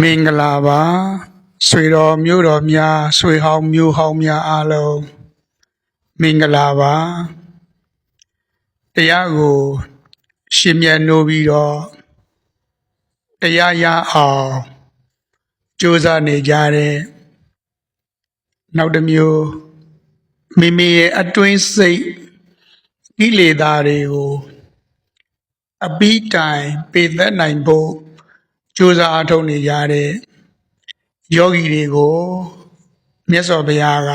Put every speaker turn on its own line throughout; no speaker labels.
မင်္ဂလာပါဆွေတော်မျိုးတော်များဆွေဟောင်းမျိုးဟောင်းများအားလုံးမင်္ဂလာပါတရားကိုရှင်မြတ်နိုးပြီးတော့တရားရအောင်ကြိုးစားနေကြတဲ့နောက်တစ်မျိုးမိမိရဲ့အတွင်းစိတ်ကိလေသာတွေကိုအပိတိုင်ပေသက်နိုင်ဖို့ ကြိုးစားအထောက်နေကြတဲ့ယောဂီတွေကိုမြတ်စွာဘုရားက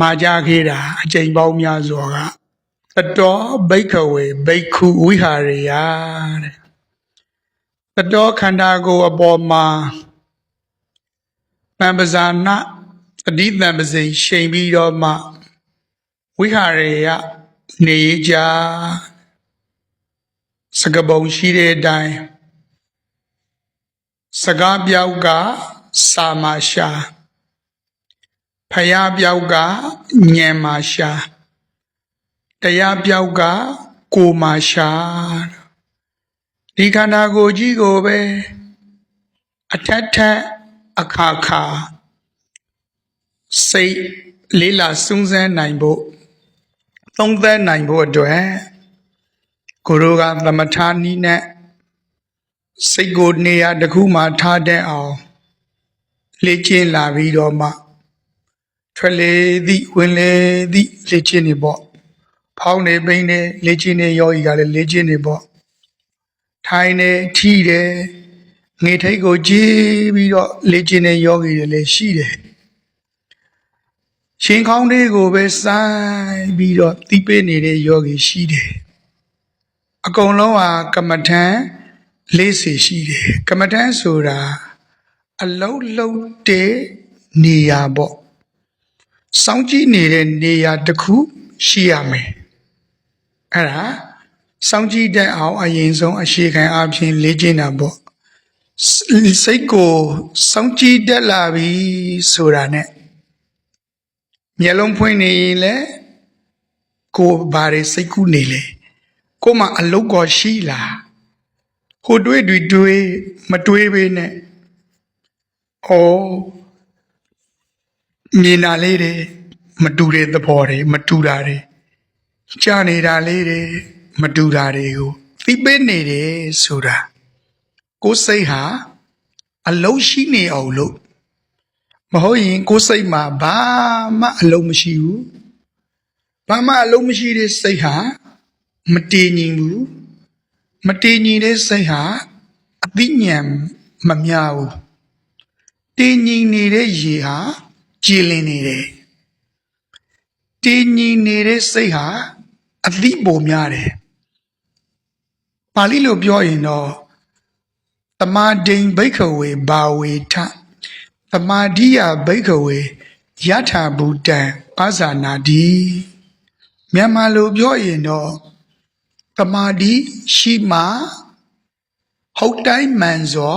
မာကြခဲ့တာအကျင့်ပေါင်းများစွာကတတော်ဘိက္ခဝေဘိက္ခုဝိဟာရယတဲ့တတော်ခန္ဓာကိုယ်အပေါ်မှာပံပဇာနာအဓိတံပစိန်ရှိန်ပြီးတော့မှဝိဟာရယနေကြစကပုံရှိတဲ့အတိုင်း စကားပြောက်ကစာမရှာဖယားပြောက်ကညံမရှာတရားပြောက်ကကိုမရှာဒီခန္ဓာကိုယ်ကြီးကိုပဲအထက်ထက်အခါခါစိတ်လေးလာစူးစမ်းနိုင်ဖို့သုံးသပ်နိုင်ဖို့အတွက်ကိုရောကသမထာနီးနဲ့ စိတ်ကိုနေရာတစ်ခုမှထားတဲ့အောင်လေ့ကျင့်လာပြီးတော့မှထွက်လေသည့်ဝင်လေသည့်လေ့ကျင့်နေပေါ့ဖောင်းနေပိန်းနေလေ့ကျင့်နေယောဂီကလည်းလေ့ကျင့်နေပေါ့ထိုင်နေထီတယ်ငေထိတ်ကိုကြည်ပြီးတော့လေ့ကျင့်နေယောဂီတွေလည်းရှိတယ်ရှင်ခေါင်းလေးကိုပဲစိုင်းပြီးတော့တီးပေးနေတဲ့ယောဂီရှိတယ်အကုန်လုံးဟာကမ္မထံ လေးစီရှိတယ်ကမ္မထံဆိုတာအလုံးလုံးတဲ့နေရာပေါ့စောင့်ကြည့်နေတဲ့နေရာတစ်ခုရှိရမယ်အဲ့ဒါစောင့်ကြည့်တဲ့အောင်အရင်ဆုံးအရှိခံအပြင်လေ့ကျင့်တာပေါ့စိတ်ကိုစောင့်ကြည့်တတ်လာပြီဆိုတာ ਨੇ မျက်လုံးဖွင့်နေရင်လည်းကိုယ်ဘာတွေစိတ်ကူးနေလဲကိုယ်မှာအလုတ်ကောရှိလား ဟိုတွေးတွေးတွေးမတွေးပဲနဲ့ဩမြင်တာလေးတွေမတူတဲ့သဘောတွေမတူတာတွေကြားနေတာလေးတွေမတူတာတွေကိုသိပေးနေတယ်ဆိုတာကိုယ်စိတ်ဟာအလုံးရှိနေအောင်လို့မဟုတ်ရင်ကိုယ်စိတ်မှာဘာမှအလုံးမရှိဘူးဘာမှအလုံးမရှိတဲ့စိတ်ဟာမတည်ငြိမ်ဘူး မတည်ငြိမ်တဲ့စိတ်ဟာအသိဉာဏ်မများဘူးတည်ငြိမ်နေတဲ့ရေဟာကြည်လင်နေတယ်တည်ငြိမ်နေတဲ့စိတ်ဟာအသိပုံများတယ်ပါဠိလိုပြောရင်တော့တမာဒိန်ဘိခဝေဘာဝေထသမာဓိယဘိခဝေယထာဘူတံပါဇာနာတိမြန်မာလိုပြောရင်တော့ သမာဓိရှိမှဟုတ်တိုင်းမှန်စွာ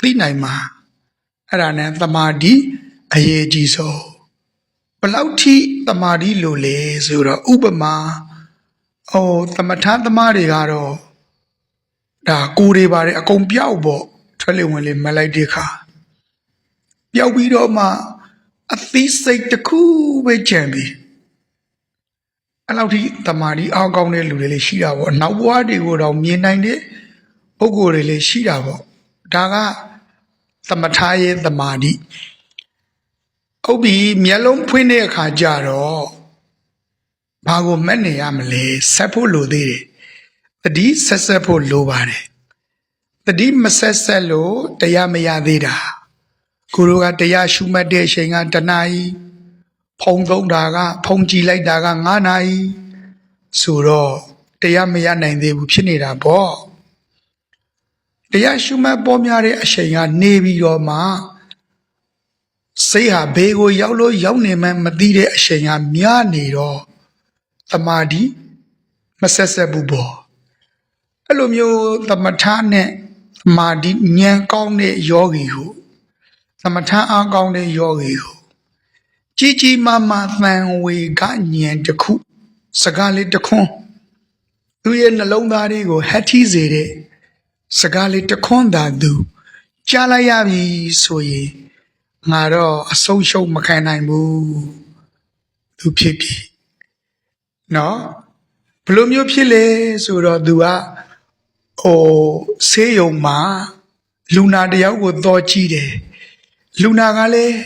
သိနိုင်မှာအဲ့ဒါနဲ့သမာဓိအရေးကြီးဆုံးဘလောက်ထိသမာဓိလိုလဲဆိုတော့ဥပမာဟိုသမထသမားတွေကတော့ဒါကိုယ်တွေပါတယ်အကုန်ပြောက်ပေါ့ထွက်လေဝင်လေမလိုက်တဲ့ခါပျောက်ပြီးတော့မှအသီးစိတ်တစ်ခုပဲကြံပြီး အဲ့လောက်ထိတမာဒီအောင်းကောင်းတဲ့လူတွေလည်းရှိတာပေါ့နောက်ဘဝတွေကိုတော့မြင်နိုင်တဲ့ပုဂ္ဂိုလ်တွေလည်းရှိတာပေါ့ဒါကသမထရဲ့တမာဒီဟုတ်ပြီမျက်လုံးဖွင့်တဲ့အခါကျတော့ဘာကိုမက်နေရမလဲဆက်ဖို့လိုသေးတယ်တတိဆက်ဆက်ဖို့လိုပါတယ်တတိမဆက်ဆက်လို့တရားမရသေးတာကိုရောကတရားရှုမှတ်တဲ့အချိန်ကတနာရီ ဖုံသုံးတာက ဖုံကြည်လိုက်တာက9နာရီဆိုတော့တရားမရနိုင်သေးဘူးဖြစ်နေတာပေါ့တရားရှုမှတ်ပေါ်များတဲ့အချိန်ကနေပြီးတော့မှစိတ်ဟာဘေးကိုရောက်လို့ရောက်နေမှမသိတဲ့အချိန်ကများနေတော့သမာဓိမဆက်ဆက်ဘူးပေါ့အဲ့လိုမျိုးသမထနဲ့သမာဓိဉာဏ်ကောင်းတဲ့ယောဂီကိုသမထအားကောင်းတဲ့ယောဂီကို ကြီးကြီးမားမားသံဝေကဉာဏ်တစ်ခု စကားလေးတစ်ခွန်းသူရဲ့နှလုံးသားလေးကိုဟတ်ထီးစေတဲ့စကားလေးတစ်ခွန်းသာသူကြားလိုက်ရပြီဆိုရင်ငါတော့အဆုံးရှုံးမခံနိုင်ဘူးသူဖြစ်ပြီနော်ဘယ်လိုမျိုးဖြစ်လဲဆိုတော့သူကဟိုဆေးရုံမှာလူနာတစ်ယောက်ကိုတော့ကြည့်တယ်လူနာကလည်း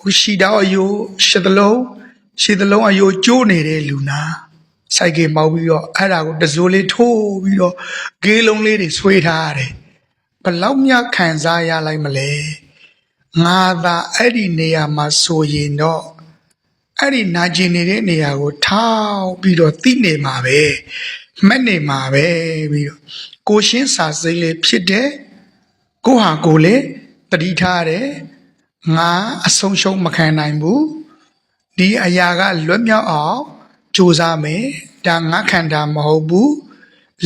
ဟိုရှိတော့အယိုးရှစ်သလုံးရှစ်သလုံးအယိုးကျိုးနေတဲ့လူနာစိုက်ကင်ပေါက်ပြီးတော့အဲ့ဒါကိုတစိုးလေးထိုးပြီးတော့ဂေးလုံးလေးတွေဆွဲထားရတယ်ဘယ်လောက်များခံစားရလိုက်မလဲငါသာအဲ့ဒီနေရာမှာဆိုရင်တော့အဲ့ဒီနာကျင်နေတဲ့နေရာကိုထောက်ပြီးတော့သိနေမှာပဲမှတ်နေမှာပဲပြီးတော့ကိုရှင်းစာစိတ်လေးဖြစ်တဲ့ကိုဟာကိုလေတတိထားတယ် ငါအဆုံးရှုံးမခံနိုင်ဘူးဒီအရာကလွတ်မြောက်အောင်ကြိုးစားမယ်ဒါငါခန္ဓာမဟုတ်ဘူး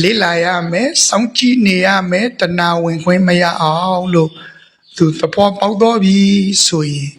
လေ့လာရမယ်စောင့်ကြည့်နေရမယ်တဏှာဝင်ခွင့်မရအောင်လို့သူသဘောပေါက်တော့ပြီဆိုရင်